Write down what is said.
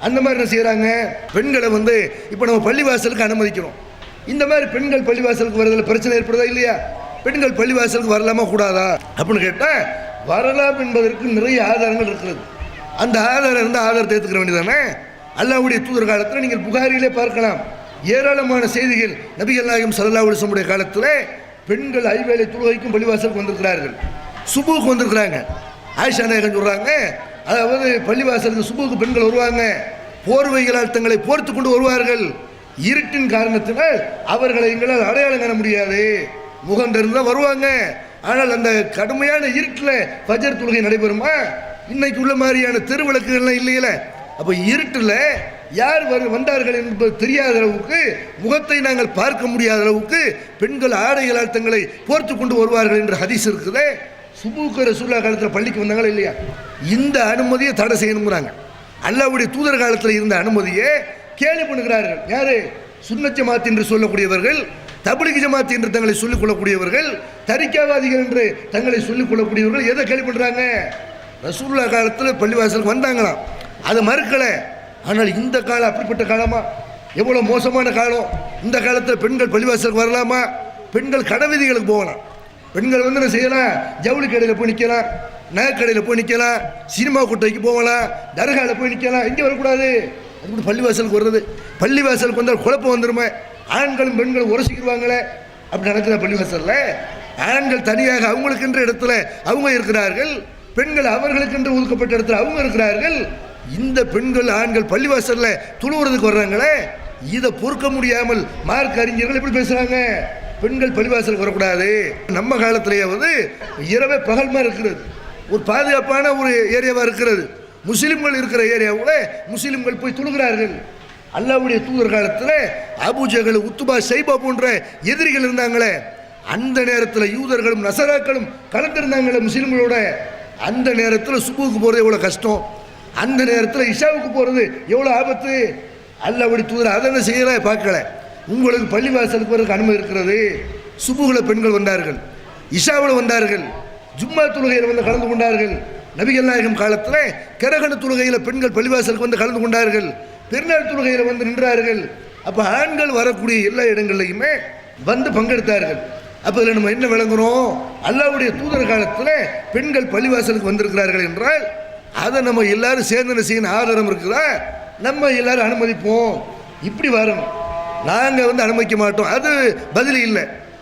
அந்த மாதிரி என்ன செய்கிறாங்க பெண்களை வந்து இப்போ நம்ம பள்ளிவாசலுக்கு அனுமதிக்கிறோம் இந்த மாதிரி பெண்கள் பள்ளிவாசலுக்கு வரதில் பிரச்சனை ஏற்படுதா இல்லையா? பெண்கள் பள்ளிவாசலுக்கு வரலாமா கூடாதா? அப்படின்னு கேட்டால் வரலாம் என்பதற்கு நிறைய ஆதாரங்கள் இருக்கிறது. அந்த ஆதாரம் இருந்தால் ஆதாரத்தை ஏற்றுக்கிற வேண்டியதானே அல்லாவுடைய தூதர் காலத்தில் நீங்கள் புகாரிலே பார்க்கலாம். ஏராளமான செய்திகள் நபிகள் நாயகம் சல்லா உடைய காலத்தில் பெண்கள் ஐவேளை தொழுகைக்கும் பள்ளிவாசலுக்கு வந்திருக்கிறார்கள். சுபுக்கு வந்திருக்கிறாங்க. ஆயிஷா நாயகன் சொல்கிறாங்க அதாவது பள்ளிவாசலுக்கு சுமூக பெண்கள் வருவாங்க. போர்வைகளால் தங்களை போர்த்து கொண்டு வருவார்கள். இருட்டின் காரணத்தினால் அவர்களை எங்களால் அடையாளம் காண முடியாது. முகம் தான் வருவாங்க. ஆனால் அந்த கடுமையான இருட்டில் பஜர் தொழுகை நடைபெறுமா? இன்னைக்கு உள்ள மாதிரியான தெருவிளக்குகள்லாம் இல்லையில. அப்போ இருட்டில் யார் வரு வந்தார்கள் என்பது தெரியாத அளவுக்கு முகத்தை நாங்கள் பார்க்க முடியாத அளவுக்கு பெண்கள் ஆடைகளால் தங்களை போர்த்து கொண்டு வருவார்கள் என்ற ஹதீஸ் இருக்குதே. சுபூக்க ரசூல்லா காலத்தில் பள்ளிக்கு வந்தாங்களா இல்லையா? இந்த அனுமதியை தடை செய்யணுங்கிறாங்க அல்லாவுடைய தூதர் காலத்தில் இருந்த அனுமதியை கேலி பண்ணுகிறார்கள். யாரு? சுன்னத் ஜமாத் என்று சொல்லக்கூடியவர்கள் தபிலிக் ஜமாத் என்று தங்களை சொல்லிக் கொள்ளக்கூடியவர்கள் தரிக்காவாதிகள் என்று தங்களை சொல்லிக் கொள்ளக்கூடியவர்கள் எதை கேள்வி பண்ணுறாங்க ரசூல்லா காலத்தில் பள்ளிவாசலுக்கு வந்தாங்களாம். அதை மறுக்கலை. ஆனால் இந்த காலம் அப்படிப்பட்ட காலமா? எவ்வளோ மோசமான காலம்? இந்த காலத்தில் பெண்கள் பள்ளிவாசலுக்கு வரலாமா? பெண்கள் கடவீதிகளுக்கு போகலாம். பெண்கள் வந்து என்ன செய்யலாம் ஜவுளி கடையில் போய் நிற்கலாம் நகைக்கடையில் போய் நிற்கலாம் சினிமா கூட்டைக்கு போகலாம் தர்காவில் போய் நிற்கலாம் எங்கே வரக்கூடாது. அது கூட பள்ளிவாசலுக்கு வர்றது. பள்ளிவாசலுக்கு வந்தால் குழப்பம் வந்துருமே. ஆண்களும் பெண்களும் உரசிக்கிடுவாங்களே. அப்படி நடக்கிற பள்ளிவாசலில் ஆண்கள் தனியாக அவங்களுக்கென்ற இடத்துல அவங்க இருக்கிறார்கள் பெண்கள் அவர்களுக்கென்று ஒதுக்கப்பட்ட இடத்துல அவங்க இருக்கிறார்கள். இந்த பெண்கள் ஆண்கள் பள்ளிவாசலில் துழுவுறதுக்கு வர்றாங்களே. இதை பொறுக்க முடியாமல் மார்க் அறிஞர்கள் எப்படி பேசுகிறாங்க பெண்கள் பள்ளிவாசலுக்கு வரக்கூடாது. நம்ம காலத்திலேயே வந்து இரவே பகல் மாதிரி இருக்கிறது. ஒரு பாதுகாப்பான ஒரு ஏரியாவாக இருக்கிறது. முஸ்லீம்கள் இருக்கிற ஏரியாவில் முஸ்லீம்கள் போய் துணுகிறார்கள் அல்லாவுடைய தூதர் காலத்தில் அபுஜகல் உத்துபா சைபா போன்ற எதிரிகள் இருந்தாங்களே அந்த நேரத்தில் யூதர்களும் நசராக்களும் கலந்திருந்தாங்களே முஸ்லீம்களோட. அந்த நேரத்தில் சுபுக்கு போகிறது எவ்வளோ கஷ்டம்? அந்த நேரத்தில் இஷாவுக்கு போகிறது எவ்வளோ ஆபத்து? அல்லாவுடைய தூதர் அதை என்ன செய்யலை பார்க்கலை. உங்களுக்கு பள்ளிவாசலுக்கு வரதுக்கு அனுமதி இருக்கிறது. சுபுகுல பெண்கள் வந்தார்கள். இஷாவில் வந்தார்கள். ஜும்மா தொழுகையில் வந்து கலந்து கொண்டார்கள். நபிகள் நாயகம் காலத்தில் கிரகண தொழுகையில் பெண்கள் பள்ளிவாசலுக்கு வந்து கலந்து கொண்டார்கள். பெருநாள் தொழுகையில் வந்து நின்றார்கள். அப்போ ஆண்கள் வரக்கூடிய எல்லா இடங்கள்லையுமே வந்து பங்கெடுத்தார்கள். அப்போ இதில் நம்ம என்ன விளங்குறோம்? அல்லாவுடைய தூதர் காலத்தில் பெண்கள் பள்ளிவாசலுக்கு வந்திருக்கிறார்கள் என்றால் அதை நம்ம எல்லாரும் சேர்ந்து செய்யணும்? ஆதாரம் இருக்குதா? நம்ம எல்லாரும் அனுமதிப்போம். இப்படி வரணும் நாங்கள் வந்து அனுமதிக்க மாட்டோம். அது பதில் இல்லை.